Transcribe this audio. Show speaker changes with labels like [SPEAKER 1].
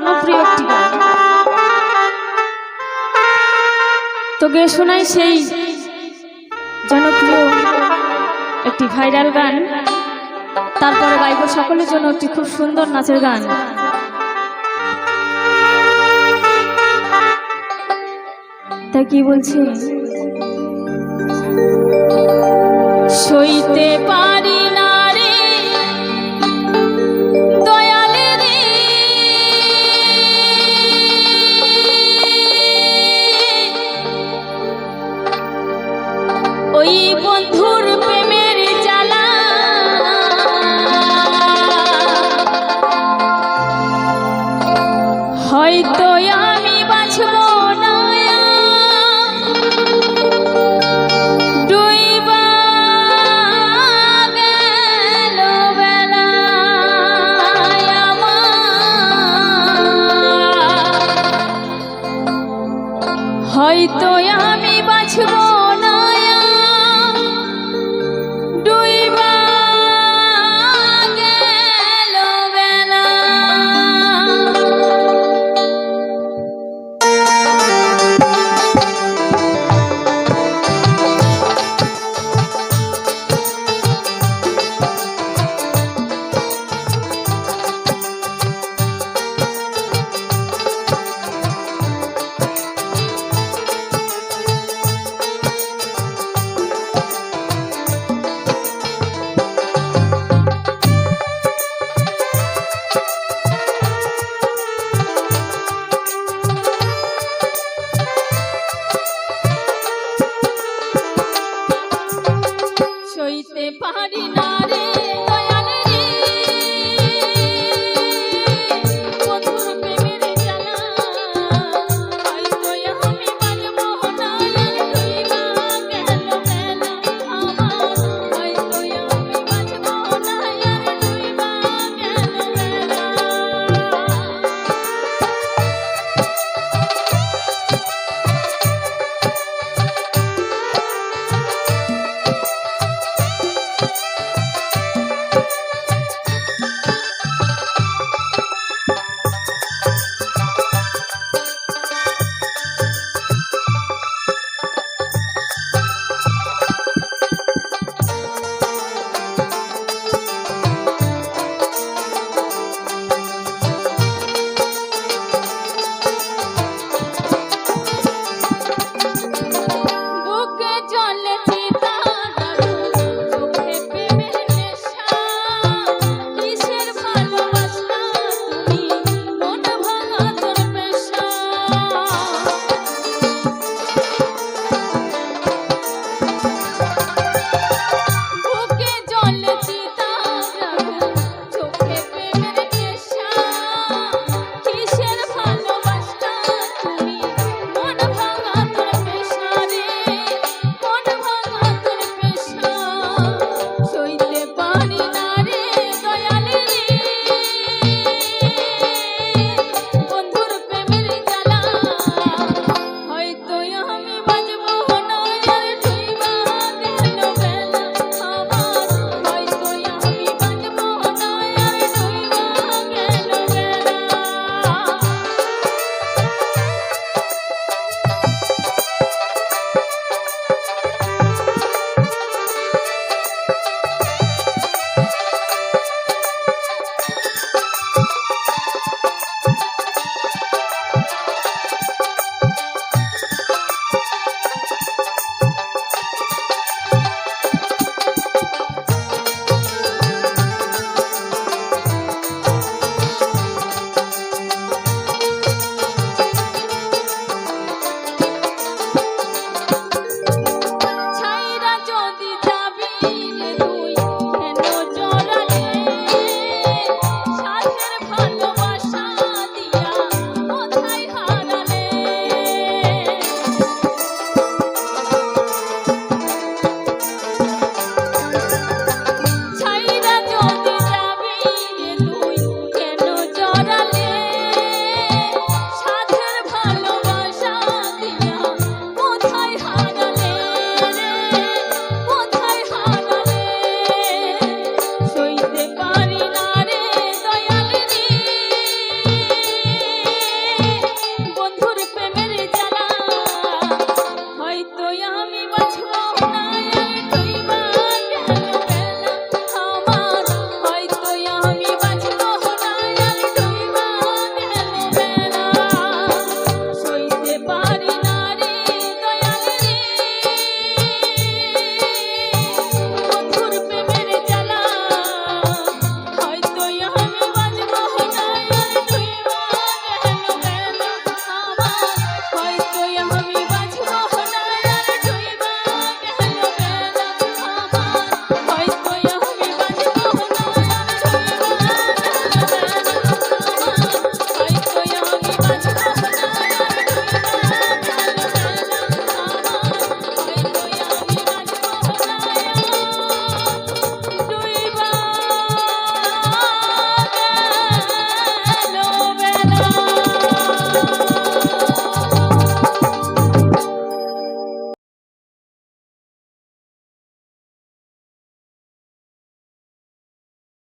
[SPEAKER 1] জনপ্রিয় একটি গান তো গে শোনাই সেই জনপ্রিয় একটি ভাইরাল গান। তারপরে গাইব সকলের জন্য একটি খুব সুন্দর নাচের গান। তাই কি বলছি আমি বাঁচব?